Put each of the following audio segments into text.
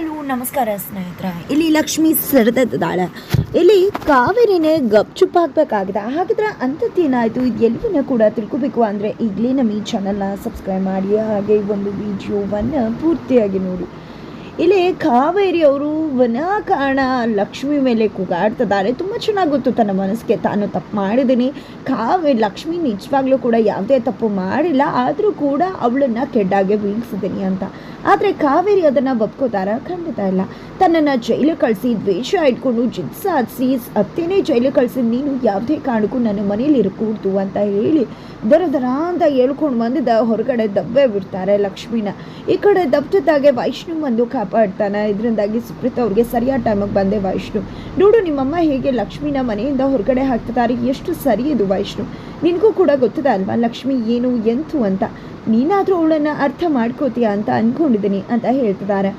Hello, ನಮಸ್ಕಾರ ಸ್ನೇಹಿತರ. ಇಲ್ಲಿ ಲಕ್ಷ್ಮಿ ಸರಿದಿದ್ದಾಳೆ. ಇಲ್ಲಿ ಕಾವೇರಿನೇ ಗಪ್ಚುಪ್ ಹಾಕ್ಬೇಕಾಗಿದೆ ಹಾಗಿದ್ರೆ ಅಂಥದ್ದೇನಾಯಿತು ಇದು ಎಲ್ಲಿನ ಕೂಡ ತಿಳ್ಕೊಬೇಕು ಅಂದರೆ ಈಗಲೇ ನಮ್ಮ ಈ ಚಾನಲ್ನ ಸಬ್ಸ್ಕ್ರೈಬ್ ಮಾಡಿ. ಹಾಗೆ ಒಂದು ವಿಡಿಯೋವನ್ನು ಪೂರ್ತಿಯಾಗಿ ನೋಡಿ. ಇಲ್ಲಿ ಕಾವೇರಿ ಅವರು ವಿನಾಕಾರಣ ಲಕ್ಷ್ಮಿ ಮೇಲೆ ಕೂಗಾಡ್ತಿದ್ದಾರೆ. ತುಂಬ ಚೆನ್ನಾಗಿ ಗೊತ್ತು ತನ್ನ ಮನಸ್ಸಿಗೆ. ತಾನು ತಪ್ಪು ಮಾಡಿದ್ದೀನಿ ಕಾವೇರಿ ಲಕ್ಷ್ಮಿ ನಿಜವಾಗ್ಲೂ ಕೂಡ ಯಾವುದೇ ತಪ್ಪು ಮಾಡಿಲ್ಲ. ಆದರೂ ಕೂಡ ಅವಳನ್ನು ಕೆಡ್ಡಾಗೆ ಬೀಳ್ಸಿದ್ದೀನಿ ಅಂತ. ಆದರೆ ಕಾವೇರಿ ಅದನ್ನು ಒಪ್ಕೋತಾರ ಖಂಡಿತ ಇಲ್ಲ. ತನ್ನನ್ನು ಜೈಲು ಕಳಿಸಿ, ದ್ವೇಷ ಇಟ್ಕೊಂಡು ಜಿದ್ ಸಾಧಿಸಿ, ಅತ್ತೇನೆ ಜೈಲು ಕಳಿಸಿ, ನೀನು ಯಾವುದೇ ಕಾರಣಕ್ಕೂ ನನ್ನ ಮನೇಲಿ ಇರಕೂಡ್ದು ಅಂತ ಹೇಳಿ ದರ ದರ ಅಂತ ಹೇಳ್ಕೊಂಡು ಬಂದಿದ್ದ. ಹೊರಗಡೆ ದಬ್ಬೆ ಬಿಡ್ತಾರೆ ಲಕ್ಷ್ಮಿನ. ಈ ಕಡೆ ದಬ್ಬಿದ್ದಾಗೆ ವೈಷ್ಣು ಬಂದು ಕಾಪಾಡ್ತಾನೆ. ಇದರಿಂದಾಗಿ ಸುಪ್ರೀತ್ ಅವ್ರಿಗೆ ಸರಿಯಾದ ಟೈಮಿಗೆ ಬಂದೆ ವೈಷ್ಣು. ನೋಡು, ನಿಮ್ಮಮ್ಮ ಹೇಗೆ ಲಕ್ಷ್ಮಿನ ಮನೆಯಿಂದ ಹೊರಗಡೆ ಹಾಕ್ತಿದ್ದಾರೆ ಎಷ್ಟು ಸರಿ ಇದು ವೈಷ್ಣು. ನಿನಗೂ ಕೂಡ ಗೊತ್ತಿದೆ ಅಲ್ವಾ ಲಕ್ಷ್ಮಿ ಏನು ಎಂತು ಅಂತ. ನೀನಾದರೂ ಅವಳನ್ನು ಅರ್ಥ ಮಾಡ್ಕೋತೀಯ ಅಂತ ಅಂದ್ಕೊಂಡಿದ್ದೀನಿ ಅಂತ ಹೇಳ್ತಿದ್ದಾರೆ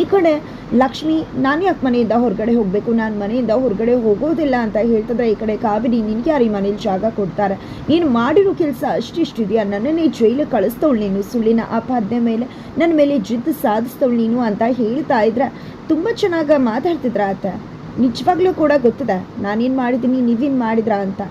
ಈ ಕಡೆ ಲಕ್ಷ್ಮಿ, ನಾನು ಯಾಕೆ ಮನೆಯಿಂದ ಹೊರಗಡೆ ಹೋಗಬೇಕು, ನಾನು ಮನೆಯಿಂದ ಹೊರಗಡೆ ಹೋಗೋದಿಲ್ಲ ಅಂತ ಹೇಳ್ತಿದ್ರೆ ಈ ಕಡೆ ಕಾವೇರಿ ನಿನ್ಗೆ ಯಾರು ಈ ಮನೇಲಿ ಜಾಗ ಕೊಡ್ತಾರೆ? ನೀನು ಮಾಡಿರೋ ಕೆಲಸ ಅಷ್ಟಿಷ್ಟಿದೆಯಾ? ನನ್ನನ್ನೇ ಜೈಲಿಗೆ ಕಳಿಸ್ತವಳು ನೀನು, ಸುಳ್ಳಿನ ಆಪಾದನೆ ಮೇಲೆ. ನನ್ನ ಮೇಲೆ ಜಿದ್ದು ಸಾಧಿಸ್ತವಳು ನೀನು ಅಂತ ಹೇಳ್ತಾ ಇದ್ರೆ ತುಂಬ ಚೆನ್ನಾಗಿ ಮಾತಾಡ್ತಿದ್ರ ಆತ. ನಿಜವಾಗ್ಲೂ ಕೂಡ ಗೊತ್ತಿದೆ, ನಾನೇನು ಮಾಡಿದ್ದೀನಿ, ನೀವೇನು ಮಾಡಿದ್ರಾ ಅಂತ.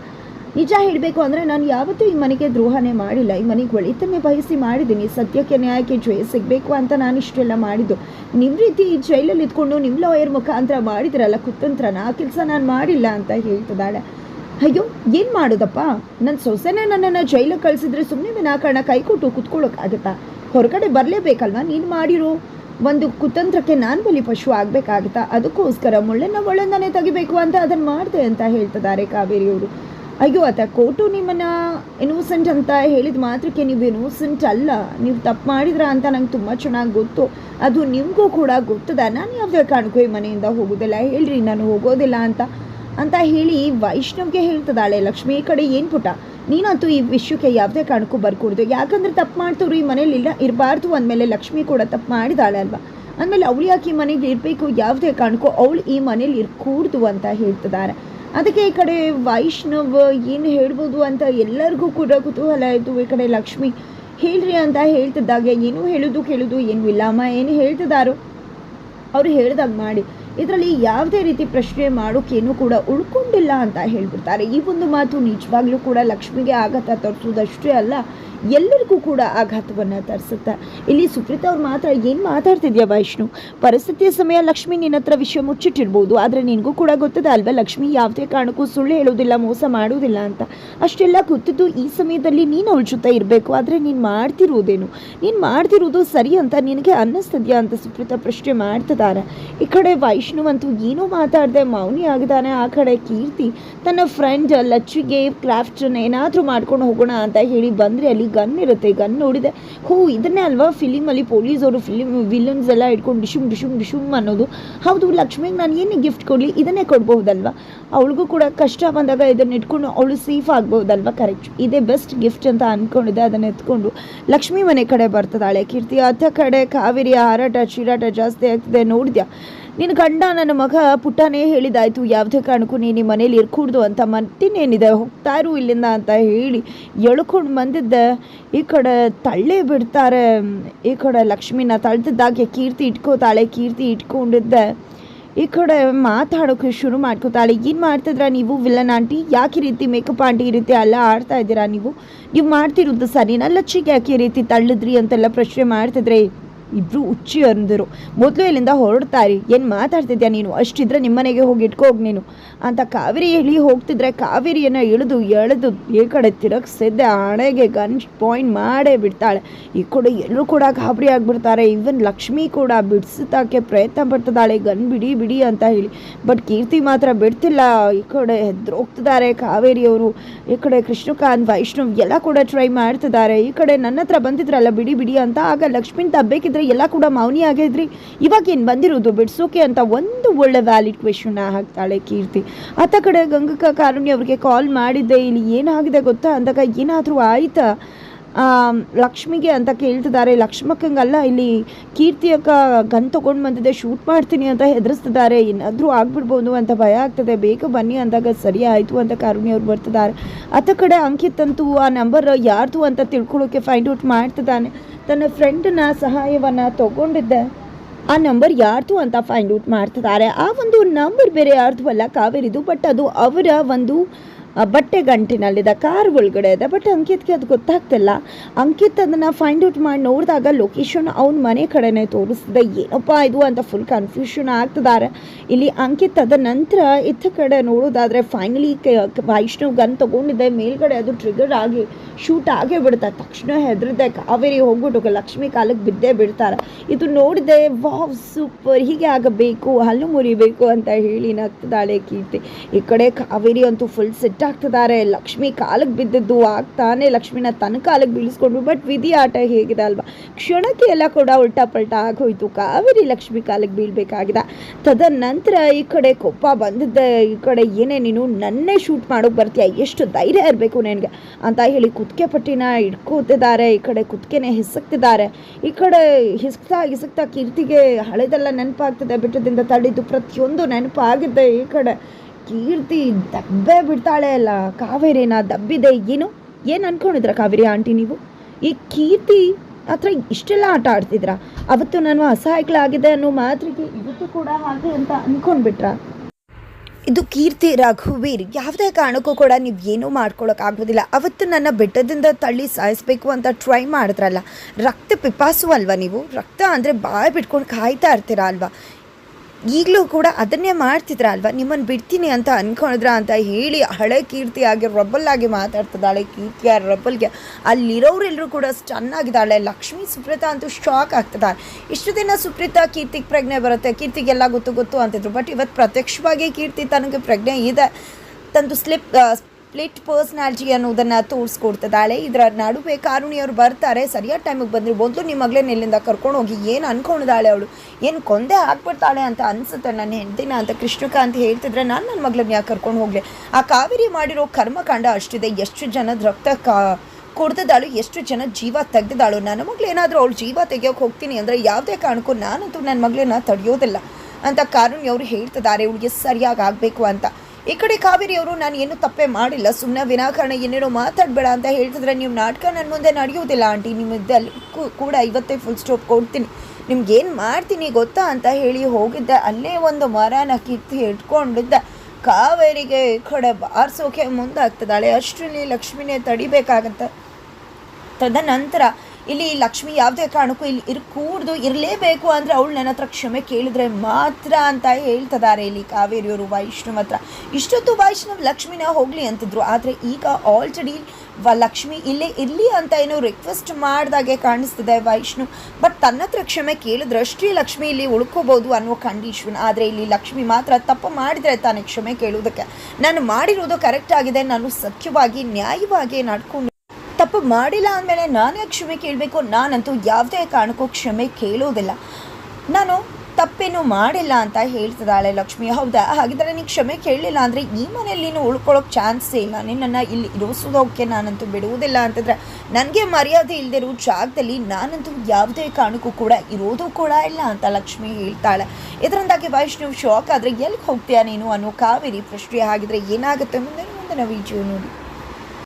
ನಿಜ ಹೇಳಬೇಕು ಅಂದರೆ ನಾನು ಯಾವತ್ತೂ ಈ ಮನೆಗೆ ದ್ರೋಹನೇ ಮಾಡಿಲ್ಲ. ಈ ಮನೆಗೆ ಒಳಿತನ್ನೇ ಬಯಸಿ ಮಾಡಿದ್ದೀನಿ ಸತ್ಯಕ್ಕೆ ನ್ಯಾಯಕ್ಕೆ ಜಯ ಸಿಗಬೇಕು ಅಂತ ನಾನು ಇಷ್ಟೆಲ್ಲ ಮಾಡಿದ್ದು. ನಿಮ್ಮ ರೀತಿ ಜೈಲಲ್ಲಿ ಇದ್ಕೊಂಡು ನಿಮ್ಮ ಲಾಯರ್ ಮುಖಾಂತರ ಮಾಡಿದ್ರಲ್ಲ ಕುತಂತ್ರನ ಆ ಕೆಲಸ ನಾನು ಮಾಡಿಲ್ಲ ಅಂತ ಹೇಳ್ತಿದ್ದಾಳೆ. ಅಯ್ಯೋ, ಏನು ಮಾಡೋದಪ್ಪ? ನನ್ನ ಸೊಸೆನೇ ನನ್ನನ್ನು ಜೈಲಿಗೆ ಕಳಿಸಿದ್ರೆ ಸುಮ್ಮನೆ ವಿನಾಕಾರಣ ಕೈ ಕೊಟ್ಟು ಕುತ್ಕೊಳ್ಳೋಕ್ಕಾಗತ್ತಾ ಹೊರಗಡೆ ಬರಲೇಬೇಕಲ್ವಾ ನೀನು ಮಾಡಿರೋ? ಒಂದು ಕುತಂತ್ರಕ್ಕೆ ನಾನು ಬಲಿ ಪಶು ಆಗಬೇಕಾಗತ್ತಾ? ಅದಕ್ಕೋಸ್ಕರ ಮುಳ್ಳನ್ನು ಒಳ್ಳಂದನೇ ತೆಗಿಬೇಕು ಅಂತ ಅದನ್ನು ಮಾಡಿದೆ ಅಂತ ಹೇಳ್ತಿದ್ದಾರೆ ಕಾವೇರಿಯವರು. ಅಯ್ಯೋ ಆತ ಕೋರ್ಟು ನಿಮ್ಮನ್ನ ಇನೋಸೆಂಟ್ ಅಂತ ಹೇಳಿದ ಮಾತ್ರಕ್ಕೆ ನೀವು ಇನೋಸೆಂಟ್ ಅಲ್ಲ. ನೀವು ತಪ್ಪು ಮಾಡಿದ್ರ ಅಂತ ನಂಗೆ ತುಂಬ ಚೆನ್ನಾಗಿ ಗೊತ್ತು. ಅದು ನಿಮಗೂ ಕೂಡ ಗೊತ್ತದ. ನಾನು ಯಾವುದೇ ಕಾರಣಕ್ಕೂ ಈ ಮನೆಯಿಂದ ಹೋಗೋದಿಲ್ಲ. ಹೇಳ್ರಿ, ನಾನು ಹೋಗೋದಿಲ್ಲ ಅಂತ. ಅಂತ ಹೇಳಿ ವೈಷ್ಣವ್ಗೆ ಹೇಳ್ತದಾಳೆ, ಲಕ್ಷ್ಮಿ, ಈ ಕಡೆ ಏನು ಪುಟ? ನೀನಂತೂ ಈ ವಿಷಯಕ್ಕೆ ಯಾವುದೇ ಕಾರಣಕ್ಕೂ ಬರ್ಕೊಡ್ದು. ಯಾಕಂದ್ರೆ ತಪ್ಪು ಮಾಡ್ತವ್ರು ಈ ಮನೇಲಿ ಇಲ್ಲ, ಇರಬಾರ್ದು ಅಂದಮೇಲೆ ಲಕ್ಷ್ಮಿ ಕೂಡ ತಪ್ಪು ಮಾಡಿದಾಳೆ ಅಲ್ವಾ? ಅಂದಮೇಲೆ ಅವಳು ಯಾಕೆ ಈ ಮನೆಗೆ ಇರಬೇಕು? ಯಾವುದೇ ಕಾರಣಕ್ಕೂ ಅವಳು ಈ ಮನೇಲಿ ಇರಕೂಡ್ದು ಅಂತ ಹೇಳ್ತಿದ್ದಾರೆ ಅದಕ್ಕೆ ಈ ಕಡೆ ವೈಷ್ಣವ್ ಏನು ಹೇಳ್ಬೋದು ಅಂತ ಎಲ್ಲರಿಗೂ ಕೂಡ ಕುತೂಹಲ ಆಯಿತು. ಈ ಕಡೆ ಲಕ್ಷ್ಮಿ ಹೇಳ್ರಿ ಅಂತ ಹೇಳ್ತಿದ್ದಾಗ. ಏನು ಹೇಳೋದು ಕೇಳೋದು ಏನು ಇಲ್ಲ. ಅಮ್ಮ ಏನು ಹೇಳ್ತಿದ್ದಾರೋ ಅವರು ಹೇಳ್ದಾಗ ಮಾಡಿ. ಇದರಲ್ಲಿ ಯಾವುದೇ ರೀತಿ ಪ್ರಶ್ನೆ ಮಾಡೋಕ್ಕೇನು ಕೂಡ ಉಳ್ಕೊಂಡಿಲ್ಲ ಅಂತ ಹೇಳ್ಬಿಡ್ತಾರೆ. ಈ ಒಂದು ಮಾತು ನಿಜವಾಗ್ಲೂ ಕೂಡ ಲಕ್ಷ್ಮಿಗೆ ಆಘಾತ ತೋರಿಸೋದಷ್ಟೇ ಅಲ್ಲ ಎಲ್ಲರಿಗೂ ಕೂಡ ಆಘಾತವನ್ನು ತರಿಸುತ್ತೆ. ಇಲ್ಲಿ ಸುಪ್ರೀತಾ ಅವ್ರು ಮಾತ್ರ ಏನು ಮಾತಾಡ್ತಿದ್ಯಾ ವೈಷ್ಣು? ಪರಿಸ್ಥಿತಿಯ ಸಮಯ ಲಕ್ಷ್ಮಿ ನಿನ್ನ ಹತ್ರ ವಿಷಯ ಮುಚ್ಚಿಟ್ಟಿರ್ಬೋದು, ಆದರೆ ನಿನಗೂ ಕೂಡ ಗೊತ್ತದೆ ಅಲ್ವಾ ಲಕ್ಷ್ಮಿ ಯಾವುದೇ ಕಾರಣಕ್ಕೂ ಸುಳ್ಳು ಹೇಳೋದಿಲ್ಲ, ಮೋಸ ಮಾಡೋದಿಲ್ಲ ಅಂತ. ಅಷ್ಟೆಲ್ಲ ಗೊತ್ತಿದ್ದು ಈ ಸಮಯದಲ್ಲಿ ನೀನು ಅವಳ ಜೊತೆ ಇರಬೇಕು, ಆದರೆ ನೀನು ಮಾಡ್ತಿರೋದೇನು? ನೀನು ಮಾಡ್ತಿರೋದು ಸರಿ ಅಂತ ನಿನಗೆ ಅನ್ನಿಸ್ತದ್ಯಾ ಅಂತ ಸುಪ್ರೀತಾ ಪ್ರಶ್ನೆ ಮಾಡ್ತಿದ್ದಾರೆ ಈ ಕಡೆ ವೈಷ್ಣು ಅಂತೂ ಏನೂ ಮಾತಾಡದೆ, ಮೌನಿ ಆಗಿದ್ದಾನೆ, ಆ ಕಡೆ ಕೀರ್ತಿ, ತನ್ನ ಫ್ರೆಂಡ್ ಲಚ್ಚಿಗೆ ಕ್ರಾಫ್ಟನ್ನ ಏನಾದರೂ ಮಾಡ್ಕೊಂಡು ಹೋಗೋಣ ಅಂತ ಹೇಳಿ ಬಂದರೆ ಅಲ್ಲಿ ಗನ್ ಇರುತ್ತೆ, ಗನ್ ನೋಡಿದೆ. ಹೋ, ಇದನ್ನೇ ಅಲ್ವಾ ಫಿಲಿಮಲ್ಲಿ ಪೊಲೀಸವರು ಫಿಲಿಮ್ ವಿಲನ್ಸ್ ಎಲ್ಲ ಇಟ್ಕೊಂಡು ಡಿಶುಮ್ ಡಿಶುಮ್ ಡಿಶುಮ್ ಅನ್ನೋದು. ಹೌದು, ಲಕ್ಷ್ಮಿಗೆ ನಾನು ಏನೇ ಗಿಫ್ಟ್ ಕೊಡಲಿ? ಇದನ್ನೇ ಕೊಡ್ಬಹುದಲ್ವಾ ಅವಳಿಗೂ ಕೂಡ ಕಷ್ಟ ಬಂದಾಗ ಇದನ್ನ ಇಟ್ಕೊಂಡು ಅವಳು ಸೇಫ್ ಆಗ್ಬಹುದಲ್ವಾ ಕರೆಕ್ಟ್ ಇದೇ ಬೆಸ್ಟ್ ಗಿಫ್ಟ್ ಅಂತ ಅಂದ್ಕೊಂಡಿದ್ದೆ ಅದನ್ನ ಎತ್ಕೊಂಡು. ಲಕ್ಷ್ಮಿ ಮನೆ ಕಡೆ ಬರ್ತದಾಳೆ ಕೀರ್ತಿ, ಅತ್ತ ಕಡೆ ಕಾವೇರಿ ಹಾರಾಟ ಚೀರಾಟ ಜಾಸ್ತಿ ಆಗ್ತಿದೆ. ನೋಡಿದ್ಯಾ? ನಿನ್ನ ಗಂಡ ನನ್ನ ಮಗ ಪುಟ್ಟನೇ ಹೇಳಿದಾಯ್ತು, ಯಾವುದೇ ಕಾರಣಕ್ಕೂ ನೀನು ಮನೇಲಿ ಇರ್ಕೂಡ್ದು ಅಂತ ಮತ್ತಿನ್ನೇನಿದೆ ಹೋಗ್ತಾ ಇರು ಇಲ್ಲಿಂದ ಅಂತ ಹೇಳಿ ಎಳ್ಕೊಂಡು ಬಂದಿದ್ದ ಈ ಕಡೆ ತಳ್ಳೇ ಬಿಡ್ತಾರೆ. ಈ ಕಡೆ ಲಕ್ಷ್ಮಿನ ತಳ್ತಿದ್ದಾಗೆ ಕೀರ್ತಿ ಇಟ್ಕೋತಾಳೆ, ಕೀರ್ತಿ ಇಟ್ಕೊಂಡಿದ್ದ ಈ ಕಡೆ ಮಾತಾಡೋಕೆ ಶುರು ಮಾಡ್ಕೋತಾಳೆ. ಏನು ಮಾಡ್ತಿದ್ರ ನೀವು ವಿಲನ್ ಆಂಟಿ? ಯಾಕೆ ರೀತಿ ಮೇಕಪ್ ಆಂಟಿ ಈ ರೀತಿ ಎಲ್ಲ ಆಡ್ತಾ ಇದ್ದೀರಾ ನೀವು? ನೀವು ಮಾಡ್ತಿರೋದು ಸರಿನಾ? ಲಚ್ಚಿಗೆ ಯಾಕೆ ರೀತಿ ತಳ್ಳಿದ್ರಿ ಅಂತೆಲ್ಲ ಪ್ರಶ್ನೆ ಮಾಡ್ತಿದ್ರೆ. ಇಬ್ರು ಹುಚ್ಚಿ ಅಂದರು. ಮೊದಲು ಇಲ್ಲಿಂದ ಹೊರಡ್ತಾರೆ ಏನು ಮಾತಾಡ್ತಿದ್ಯಾ ನೀನು? ಅಷ್ಟಿದ್ರೆ ನಿಮ್ಮನೆಗೆ ಹೋಗಿ ಇಟ್ಕೋಗಿ ನೀನು. ಅಂತ ಕಾವೇರಿ ಹೇಳಿ ಹೋಗ್ತಿದ್ರೆ ಕಾವೇರಿಯನ್ನು ಇಳಿದು ಎಳೆದು ಈ ಕಡೆ ತಿರುಗಿಸಿದ್ದೆ. ಹಣೆಗೆ ಗನ್ ಪಾಯಿಂಟ್ ಮಾಡೇ ಬಿಡ್ತಾಳೆ. ಈ ಕಡೆ ಎಲ್ಲರೂ ಕೂಡ ಗಾಬರಿ ಆಗಿಬಿಡ್ತಾರೆ. ಈವನ್ ಲಕ್ಷ್ಮಿ ಕೂಡ ಬಿಡಿಸೋದಕ್ಕೆ ಪ್ರಯತ್ನ ಪಡ್ತಿದ್ದಾಳೆ. ಗನ್ ಬಿಡಿ ಬಿಡಿ ಅಂತ ಹೇಳಿ. ಬಟ್ ಕೀರ್ತಿ ಮಾತ್ರ ಬಿಡ್ತಿಲ್ಲ. ಈ ಕಡೆ ಹೆದ್ರೋಗ್ತಿದ್ದಾರೆ ಕಾವೇರಿಯವರು. ಈ ಕಡೆ ಕೃಷ್ಣಕಾಂತ್, ವೈಷ್ಣವ್ ಎಲ್ಲ ಕೂಡ ಟ್ರೈ ಮಾಡ್ತಿದ್ದಾರೆ. ಈ ಕಡೆ ನನ್ನ ಹತ್ರ ಬಂದಿದ್ರಲ್ಲ, ಬಿಡಿ ಬಿಡಿ ಅಂತ. ಆಗ ಲಕ್ಷ್ಮೀನ್ ತಬ್ಬೇಕಿದ್ರೆ ಎಲ್ಲ ಕೂಡ ಮೌನಿ ಆಗಿದ್ರಿ ಇವಾಗ ಏನು ಬಂದಿರೋದು ಬಿಡಿಸೋಕೆ ಅಂತ ಒಂದು ಒಳ್ಳೆ ವ್ಯಾಲಿಡ್ ಕ್ವೆಶನ್ ಹಾಕ್ತಾಳೆ ಕೀರ್ತಿ. ಆತ ಕಡೆ ಗಂಗಕ್ಕ ಕಾರುಣ್ಯ ಅವ್ರಿಗೆ ಕಾಲ್ ಮಾಡಿದ್ದೆ, ಇಲ್ಲಿ ಏನಾಗಿದೆ ಗೊತ್ತಾ? ಅಂದಾಗ ಏನಾದರೂ ಆಯಿತಾ? ಲಕ್ಷ್ಮಿಗೆ ಅಂತ ಕೇಳ್ತಿದ್ದಾರೆ. ಲಕ್ಷ್ಮಕ್ಕಂಗಲ್ಲ, ಇಲ್ಲಿ ಕೀರ್ತಿ ಅಕ್ಕ ಗನ್ ತೊಗೊಂಡು ಬಂದಿದೆ ಶೂಟ್ ಮಾಡ್ತೀನಿ ಅಂತ ಹೆದರಿಸ್ತಿದ್ದಾರೆ. ಏನಾದರೂ ಆಗ್ಬಿಡ್ಬೋದು ಅಂತ ಭಯ ಆಗ್ತದೆ. ಬೇಗ ಬನ್ನಿ ಅಂದಾಗ ಸರಿ ಆಯಿತು ಅಂತ ಕಾರುಣ್ಯ ಅವ್ರು ಬರ್ತಿದ್ದಾರೆ. ಆತ ಕಡೆ ಅಂಕಿತ್ ಅಂತೂ ಆ ನಂಬರ್ ಯಾರ್ದು ಅಂತ ತಿಳ್ಕೊಳ್ಳೋಕೆ ಫೈಂಡ್ ಔಟ್ ಮಾಡ್ತಿದ್ದಾನೆ. ತನ್ನ ಫ್ರೆಂಡ್ನ ಸಹಾಯವನ್ನು ತಗೊಂಡಿದ್ದೆ. ಆ ನಂಬರ್ ಯಾರ್ದು ಅಂತ ಫೈಂಡ್ ಔಟ್ ಮಾಡ್ತಿದ್ದಾರೆ. ಆ ಒಂದು ನಂಬರ್ ಬೇರೆ ಯಾರ್ದು ಅಲ್ಲ, ಕಾವೇರಿದು ಬಟ್ ಅದು ಅವರ ಒಂದು ಬಟ್ಟೆ ಗಂಟಿನಲ್ಲಿದೆ ಕಾರ್ ಒಳಗಡೆ ಇದೆ. ಬಟ್ ಅಂಕಿತ್ಗೆ ಅದು ಗೊತ್ತಾಗ್ತಿಲ್ಲ. ಅಂಕಿತ್ ಅದನ್ನು ಫೈಂಡ್ ಔಟ್ ಮಾಡಿ ನೋಡಿದಾಗ ಲೊಕೇಶನ್ ಅವ್ನ ಮನೆ ಕಡೆನೇ ತೋರಿಸ್ತಿದೆ. ಏನಪ್ಪ ಇದು ಅಂತ ಫುಲ್ ಕನ್ಫ್ಯೂಷನ್ ಆಗ್ತಿದ್ದಾರೆ. ಇಲ್ಲಿ ಅಂಕಿತ್ ಅದ ನಂತರ ಇತ್ತ ಕಡೆ ನೋಡೋದಾದ್ರೆ ಫೈನಲಿ ವೈಷ್ಣವ್ ಗನ್ ತಗೊಂಡಿದ್ದೆ. ಮೇಲ್ಗಡೆ ಅದು ಟ್ರಿಗರ್ ಆಗಿ ಶೂಟ್ ಆಗೇ ಬಿಡುತ್ತೆ ತಕ್ಷಣ ಹೆದರಿದೆ. ಕಾವೇರಿ ಹೋಗ್ಬಿಟ್ಟು ಲಕ್ಷ್ಮಿ ಕಾಲಕ್ಕೆ ಬಿದ್ದೇ ಬಿಡ್ತಾರೆ. ಇದು ನೋಡಿದೆ ವಾವ್ ಸೂಪರ್ ಹೀಗೆ ಆಗಬೇಕು, ಹಲ್ಲು ಮುರಿಬೇಕು ಅಂತ ಹೇಳಿ ನಗ್ತಿದ್ದಾಳೆ ಕೀರ್ತಿ. ಈ ಕಡೆ ಕಾವೇರಿ ಅಂತೂ ಫುಲ್ ಸೆಟ್ ಆಗ್ತಿದ್ದಾರೆ ಲಕ್ಷ್ಮಿ ಕಾಲಕ್ಕೆ ಬಿದ್ದದ್ದು ಆಗ್ತಾನೆ. ಲಕ್ಷ್ಮಿನ ತನ್ನ ಕಾಲಕ್ಕೆ ಬೀಳಿಸ್ಕೊಂಡ್ರು ಬಟ್ ವಿಧಿ ಆಟ ಹೇಗಿದೆ ಅಲ್ವಾ? ಕ್ಷಣಕ್ಕೆ ಎಲ್ಲ ಕೂಡ ಉಲ್ಟಾ ಪಲ್ಟಾ ಆಗೋಯ್ತು. ಕಾವೇರಿ ಲಕ್ಷ್ಮಿ ಕಾಲಕ್ಕೆ ಬೀಳ್ಬೇಕಾಗಿದೆ. ತದನಂತರ ಈ ಕಡೆ ಕೊಪ್ಪ ಬಂದಿದ್ದ. ಈ ಕಡೆ ಏನೇ ನೀನು ನನ್ನೇ ಶೂಟ್ ಮಾಡೋಕೆ ಬರ್ತೀಯ? ಎಷ್ಟು ಧೈರ್ಯ ಇರಬೇಕು ನನಗೆ? ಅಂತ ಹೇಳಿ ಕುತ್ತಿಗೆ ಪಟ್ಟಿನ ಇಟ್ಕೋತಿದ್ದಾರೆ ಈ ಕಡೆ ಕುತ್ತಿಗೆನೇ ಹಿಸಕ್ತಿದ್ದಾರೆ. ಈ ಕಡೆ ಹಿಸ್ಕ್ತಾ ಹಿಸಕ್ತಾ ಕೀರ್ತಿಗೆ ಹಳೆದೆಲ್ಲ ನೆನಪಾಗ್ತದೆ. ಬಿಟ್ಟದಿಂದ ತಡೆದು ಪ್ರತಿಯೊಂದು ನೆನಪಾಗಿದ್ದೆ ಈ ಕಡೆ. ಕೀರ್ತಿ ದಬ್ಬೆ ಬಿಡ್ತಾಳೆ ಅಲ್ಲ. ಕಾವೇರಿನ ದಬ್ಬಿದೆ ಏನು? ಏನು ಅನ್ಕೊಂಡಿದ್ರ ಕಾವೇರಿ ಆಂಟಿ ನೀವು? ಈ ಕೀರ್ತಿ ಹತ್ರ ಇಷ್ಟೆಲ್ಲ ಆಟ ಆಡ್ತಿದ್ರ? ಅವತ್ತು ನಾನು ಅಸಹಾಯಕಳಾಗಿದೆ ಅನ್ನೋ ಮಾತ್ರಿಗೆ ಇವತ್ತು ಕೂಡ ಹಾಗೆ ಅಂತ ಅನ್ಕೊಂಡ್ಬಿಟ್ರ? ಇದು ಕೀರ್ತಿ ರಘುವೀರ್ ಯಾವುದೇ ಕಾರಣಕ್ಕೂ ಕೂಡ ನೀವು ಏನೂ ಮಾಡ್ಕೊಳಕ್ಕಾಗೋದಿಲ್ಲ ಅವತ್ತು ನನ್ನ ಬೆಟ್ಟದಿಂದ ತಳ್ಳಿ ಸಾಯಿಸ್ಬೇಕು ಅಂತ ಟ್ರೈ ಮಾಡಿದ್ರಲ್ಲ. ರಕ್ತ ಪಿಪಾಸು ಅಲ್ವಾ ನೀವು? ರಕ್ತ ಅಂದರೆ ಬಾಯಿ ಬಿಟ್ಕೊಂಡು ಕಾಯ್ತಾ ಇರ್ತೀರಾ ಅಲ್ವಾ? ಈಗಲೂ ಕೂಡ ಅದನ್ನೇ ಮಾಡ್ತಿದ್ರ ಅಲ್ವಾ ನಿಮ್ಮನ್ನು ಬಿಡ್ತೀನಿ ಅಂತ ಅನ್ಕೊಂಡ್ರ ಅಂತ ಹೇಳಿ ಹಳೆ ಕೀರ್ತಿ ಆಗಿ ರಬ್ಬಲ್ ಆಗಿ ಮಾತಾಡ್ತಿದ್ದಾಳೆ, ಕೀರ್ತಿಯ ರಬ್ಬಲ್ಗೆ ಅಲ್ಲಿರೋರೆಲ್ಲರೂ ಕೂಡ ಸ್ಟನ್ ಆಗಿದ್ದಾಳೆ ಲಕ್ಷ್ಮೀ ಸುಪ್ರೀತಾ ಅಂತೂ ಶಾಕ್ ಆಗ್ತಿದ್ದಾರೆ ಇಷ್ಟು ದಿನ ಸುಪ್ರೀತಾ ಕೀರ್ತಿಗೆ ಪ್ರಜ್ಞೆ ಬರುತ್ತೆ. ಕೀರ್ತಿಗೆಲ್ಲ ಗೊತ್ತು ಗೊತ್ತು ಅಂತಿದ್ರು. ಬಟ್ ಇವತ್ತು ಪ್ರತ್ಯಕ್ಷವಾಗಿ ಕೀರ್ತಿ ತನಗೆ ಪ್ರಜ್ಞೆ ಇದೆ. ತಂದು ಸ್ಲಿಪ್ ಸ್ಪ್ಲಿಟ್ ಪರ್ಸ್ನಾಲಿಟಿ ಅನ್ನೋದನ್ನು ತೋರಿಸ್ಕೊಡ್ತಿದ್ದಾಳೆ. ಇದರ ನಡುವೆ ಕಾರುಣಿಯವರು ಬರ್ತಾರೆ. ಸರಿಯಾದ ಟೈಮಿಗೆ ಬಂದರೆ. ಮೊದಲು ನಿಮ್ಮ ಮಗಳನ್ನ ಇಲ್ಲಿಂದ ಕರ್ಕೊಂಡು ಹೋಗಿ? ಏನು ಅನ್ಕೊಂಡಿದ್ದಾಳೆ ಅವಳು? ಏನು ಕೊಂದೆ ಹಾಕ್ಬಿಡ್ತಾಳೆ ಅಂತ ಅನ್ಸುತ್ತೆ ನನ್ನ ಹೆಂಡತಿನ ಅಂತ ಕೃಷ್ಣಕಾಂತ್ ಹೇಳ್ತಿದ್ರೆ ನಾನು ನನ್ನ ಮಗಳನ್ನ ಯಾಕೆ ಕರ್ಕೊಂಡು ಹೋಗಲಿ? ಆ ಕಾವೇರಿ ಮಾಡಿರೋ ಕರ್ಮಕಾಂಡ ಅಷ್ಟಿದೆ. ಎಷ್ಟು ಜನದ ರಕ್ತ ಕಾ ಕೊಡ್ತಿದ್ದಾಳು ಎಷ್ಟು ಜನ ಜೀವ ತೆಗ್ದಿದ್ದಾಳು? ನನ್ನ ಮಗಳು ಏನಾದರೂ ಅವಳು ಜೀವ ತೆಗಿಯೋಕೆ ಹೋಗ್ತೀನಿ ಅಂದರೆ ಯಾವುದೇ ಕಾರಣಕ್ಕೂ ನಾನಂತೂ ನನ್ನ ಮಗಳನ್ನ ತಡೆಯೋದಿಲ್ಲ ಅಂತ ಕಾರುಣ್ಯವರು ಹೇಳ್ತಿದ್ದಾರೆ. ಇವಳಿಗೆ ಸರಿಯಾಗಿ ಆಗಬೇಕು ಅಂತ. ಈ ಕಡೆ ಕಾವೇರಿ ಅವರು ನಾನು ಏನು ತಪ್ಪೆ ಮಾಡಿಲ್ಲ. ಸುಮ್ಮನೆ ವಿನಾಕಾರಣ ಏನೇನೋ ಮಾತಾಡಬೇಡ ಅಂತ ಹೇಳ್ತಿದ್ರೆ ನೀವು ನಾಟಕ ನನ್ನ ಮುಂದೆ ನಡೆಯುವುದಿಲ್ಲ. ಆಂಟಿ, ನಿಮ್ಮದಲ್ಲಿ ಕೂಡ ಇವತ್ತೇ ಫುಲ್ ಸ್ಟಾಪ್ ಕೊಡ್ತೀನಿ. ನಿಮ್ಗೆ ಏನು ಮಾಡ್ತೀನಿ ಗೊತ್ತಾ ಅಂತ ಹೇಳಿ ಹೋಗಿದ್ದೆ. ಅಲ್ಲೇ ಒಂದು ಮರನ ಕಿತ್ತು ಹಿಡ್ಕೊಂಡಿದ್ದ. ಕಾವೇರಿಗೆ ಈ ಕಡೆ ಬಾರಿಸೋಕೆ ಮುಂದಾಗ್ತದಾಳೆ ಅಷ್ಟರಲ್ಲಿ ಲಕ್ಷ್ಮಿನೇ ತಡಿಬೇಕಾಗತ್ತೆ. ತದನಂತರ ಇಲ್ಲಿ ಲಕ್ಷ್ಮಿ ಯಾವುದೇ ಕಾರಣಕ್ಕೂ ಇಲ್ಲಿ ಇರ್ ಕೂಡ್ದು ಇರಲೇಬೇಕು ಅಂದರೆ ಅವಳು ನನ್ನ ಹತ್ರ ಕ್ಷಮೆ ಕೇಳಿದ್ರೆ ಮಾತ್ರ ಅಂತ ಹೇಳ್ತಿದ್ದಾರೆ ಇಲ್ಲಿ ಕಾವೇರಿಯವರು ವೈಷ್ಣವ್ ಹತ್ರ. ಇಷ್ಟೊತ್ತು ವೈಷ್ಣವ್ ಲಕ್ಷ್ಮಿನ ಹೋಗಲಿ ಅಂತಿದ್ರು, ಆದರೆ ಈಗ ಆಲ್ರೆಡಿ ವ ಲಕ್ಷ್ಮಿ ಇಲ್ಲೇ ಇರಲಿ ಅಂತ ಏನೋ ರಿಕ್ವೆಸ್ಟ್ ಮಾಡಿದಾಗೆ ಕಾಣಿಸ್ತಿದೆ ವೈಷ್ಣು ಬಟ್ ತನ್ನ ಹತ್ರ ಕ್ಷಮೆ ಕೇಳಿದ್ರೆ ಅಷ್ಟೇ ಲಕ್ಷ್ಮಿ ಇಲ್ಲಿ ಉಳ್ಕೋಬೋದು ಅನ್ನೋ ಕಂಡೀಷನ್ ಆದರೆ ಇಲ್ಲಿ ಲಕ್ಷ್ಮಿ ಮಾತ್ರ ತಪ್ಪು ಮಾಡಿದರೆ ತಾನೇ ಕ್ಷಮೆ ಕೇಳುವುದಕ್ಕೆ. ನಾನು ಮಾಡಿರೋದು ಕರೆಕ್ಟ್ ಆಗಿದೆ, ನಾನು ಸತ್ಯವಾಗಿ, ನ್ಯಾಯವಾಗಿ ನಡ್ಕೊಂಡು ತಪ್ಪು ಮಾಡಿಲ್ಲ ಅಂದಮೇಲೆ ನಾನೇ ಕ್ಷಮೆ ಕೇಳಬೇಕು? ನಾನಂತೂ ಯಾವುದೇ ಕಾರಣಕ್ಕೂ ಕ್ಷಮೆ ಕೇಳೋದಿಲ್ಲ. ನಾನು ತಪ್ಪೇನು ಮಾಡಿಲ್ಲ ಅಂತ ಹೇಳ್ತಿದ್ದಾಳೆ ಲಕ್ಷ್ಮಿ. ಹೌದಾ? ಹಾಗಿದ್ರೆ ನೀನು ಕ್ಷಮೆ ಕೇಳಲಿಲ್ಲ ಅಂದರೆ ಈ ಮನೆಯಲ್ಲಿ ನೀನು ಉಳ್ಕೊಳ್ಳೋಕೆ ಚಾನ್ಸೇ ಇಲ್ಲ. ನಿನ್ನನ್ನು ಇಲ್ಲಿ ಇರಿಸೋದಕ್ಕೆ ನಾನಂತೂ ಬಿಡುವುದಿಲ್ಲ ಅಂತಂದರೆ ನನಗೆ ಮರ್ಯಾದೆ ಇಲ್ಲದಿರೋ ಜಾಗದಲ್ಲಿ ನಾನಂತೂ ಯಾವುದೇ ಕಾರಣಕ್ಕೂ ಕೂಡ ಇರೋದು ಕೂಡ ಇಲ್ಲ ಅಂತ ಲಕ್ಷ್ಮಿ ಹೇಳ್ತಾಳೆ. ಇದರಿಂದಾಗಿ ವೈಷ್ಣವ್ ಶಾಕ್ ಆದರೆ ಎಲ್ಲಿಗೆ ಹೋಗ್ತೀಯಾ ನೀನು ಅನ್ನೋ ಕಾವೇರಿ ಪ್ರಶ್ನೆ. ಹಾಗಿದ್ರೆ ಏನಾಗುತ್ತೆ? ಮುಂದೆ ಮುಂದಿನ ವಿಡಿಯೋ ನೋಡಿ.